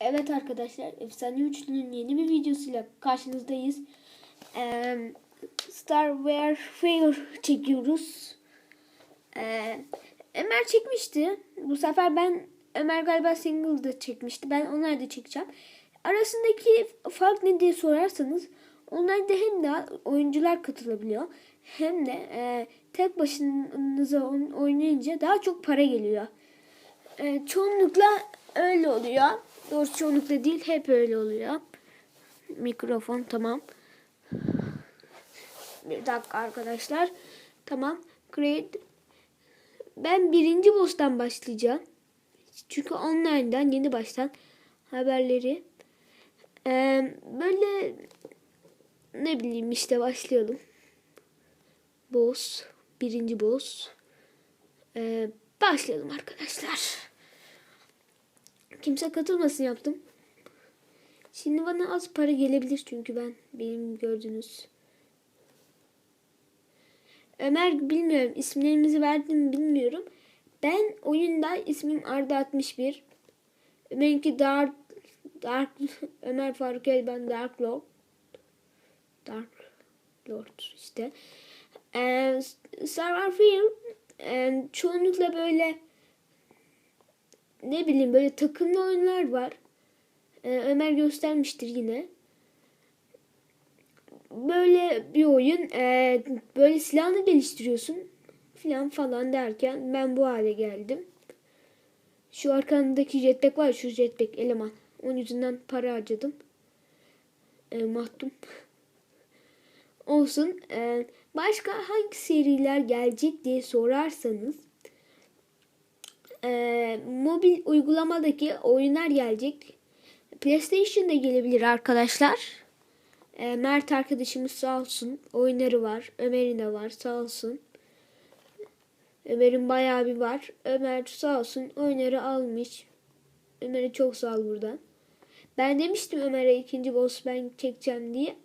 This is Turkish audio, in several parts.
Evet arkadaşlar, Efsane Üçlü'nün yeni bir videosuyla karşınızdayız. Ee, Star Warfare çekiyoruz. Ee, Ömer çekmişti. Bu sefer ben, Ömer galiba single'da çekmişti. Ben onları da çekeceğim. Arasındaki fark ne diye sorarsanız, onlarda hem de oyuncular katılabiliyor. Hem de e, tek başınıza oynayınca daha çok para geliyor. Ee, çoğunlukla öyle oluyor. Doğrusu çoğunlukla değil hep öyle oluyor. Mikrofon tamam. Bir dakika arkadaşlar. Tamam. Create. Ben birinci boss'tan başlayacağım. Çünkü online'dan yeni baştan haberleri. Ee, böyle ne bileyim işte başlayalım. Boss. Birinci boss. Ee, başlayalım arkadaşlar. Kimse katılmasın yaptım. Şimdi bana az para gelebilir çünkü ben benim gördüğünüz. Ömer bilmiyorum isimlerimizi verdim mi bilmiyorum. Ben oyunda ismim Arda 61. Ömer'inki Dark Dark Ömer Faruk El ben Dark Lord. Dark Lord işte. Ee, Warfare e, çoğunlukla böyle ne bileyim böyle takımlı oyunlar var. Ee, Ömer göstermiştir yine. Böyle bir oyun. e, böyle silahını geliştiriyorsun. Filan falan derken ben bu hale geldim. Şu arkandaki jetpack var şu jetpack eleman. Onun yüzünden para harcadım. E, mahtum. Olsun. E, başka hangi seriler gelecek diye sorarsanız e, mobil uygulamadaki oyunlar gelecek. PlayStation'da gelebilir arkadaşlar. E, Mert arkadaşımız sağ olsun. Oyunları var. Ömer'in de var sağ olsun. Ömer'in bayağı bir var. Ömer sağ olsun oyunları almış. Ömer'e çok sağ ol buradan. Ben demiştim Ömer'e ikinci boss ben çekeceğim diye.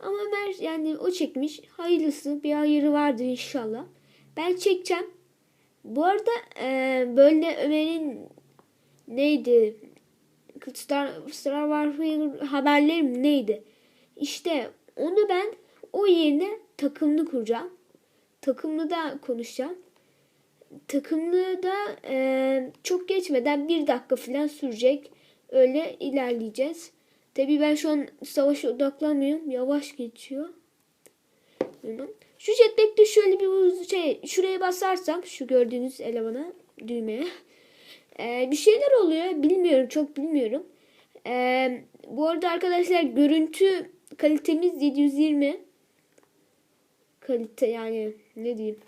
Ama Ömer yani o çekmiş. Hayırlısı bir hayırı vardır inşallah. Ben çekeceğim. Bu arada e, böyle Ömer'in neydi? Star, Star Warfare haberlerim neydi? İşte onu ben o yerine takımlı kuracağım. Takımlı da konuşacağım. Takımlı da e, çok geçmeden bir dakika falan sürecek. Öyle ilerleyeceğiz. Tabii ben şu an savaşa odaklanmıyorum. Yavaş geçiyor. Şu jetpack'te şöyle bir şey şuraya basarsam şu gördüğünüz elemana düğmeye. Ee, bir şeyler oluyor. Bilmiyorum çok bilmiyorum. Ee, bu arada arkadaşlar görüntü kalitemiz 720 kalite yani ne diyeyim?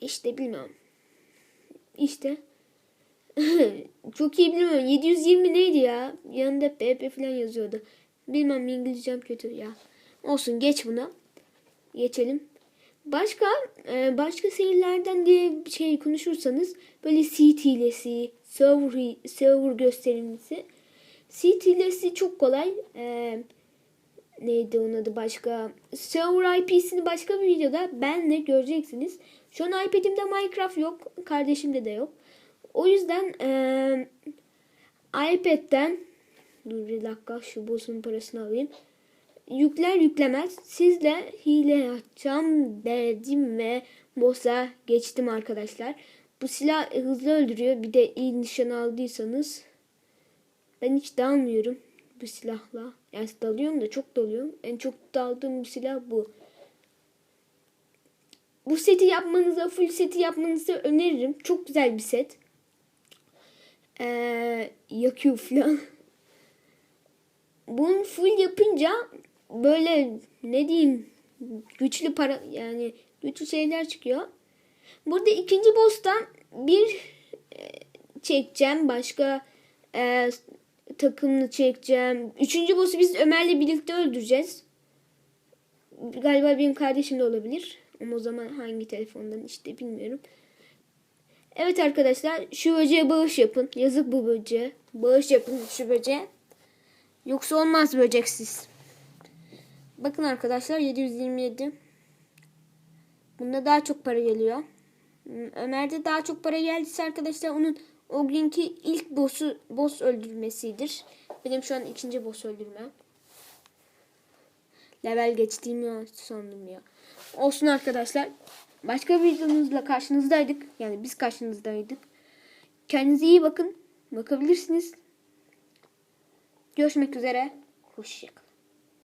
İşte bilmiyorum. İşte. Çok iyi bilmiyorum. 720 neydi ya? Yanında PP falan yazıyordu. Bilmem İngilizcem kötü ya olsun geç buna geçelim başka e, başka serilerden diye bir şey konuşursanız böyle seed hilesi server, server gösterimisi seed hilesi çok kolay e, neydi onun adı başka server IP'sini başka bir videoda ben de göreceksiniz. Şu an iPad'imde Minecraft yok. Kardeşimde de yok. O yüzden eee iPad'den dur bir dakika şu boss'un parasını alayım. Yükler yüklemez sizle hile yapacağım dedim ve boss'a geçtim arkadaşlar. Bu silah hızlı öldürüyor. Bir de iyi nişan aldıysanız ben hiç dalmıyorum bu silahla. Yani dalıyorum da çok dalıyorum. En çok daldığım bir silah bu. Bu seti yapmanıza, full seti yapmanızı öneririm. Çok güzel bir set. Ee, yakıyor falan. Bunu full yapınca böyle ne diyeyim güçlü para yani güçlü şeyler çıkıyor. Burada ikinci boss'tan bir e, çekeceğim. Başka e, takımını çekeceğim. Üçüncü boss'u biz Ömer'le birlikte öldüreceğiz. Galiba benim kardeşim de olabilir. Ama o zaman hangi telefondan işte bilmiyorum. Evet arkadaşlar şu böceğe bağış yapın. Yazık bu böceğe. Bağış yapın şu böceğe. Yoksa olmaz böceksiz. Bakın arkadaşlar 727. Bunda daha çok para geliyor. Ömer'de daha çok para geldiyse arkadaşlar onun o günkü ilk boss'u boss öldürmesidir. Benim şu an ikinci boss öldürmem. Level geçtiğimi ya- sandım ya. Olsun arkadaşlar. Başka bir videomuzla karşınızdaydık. Yani biz karşınızdaydık. Kendinize iyi bakın. Bakabilirsiniz. Görüşmek üzere. Hoşçakalın.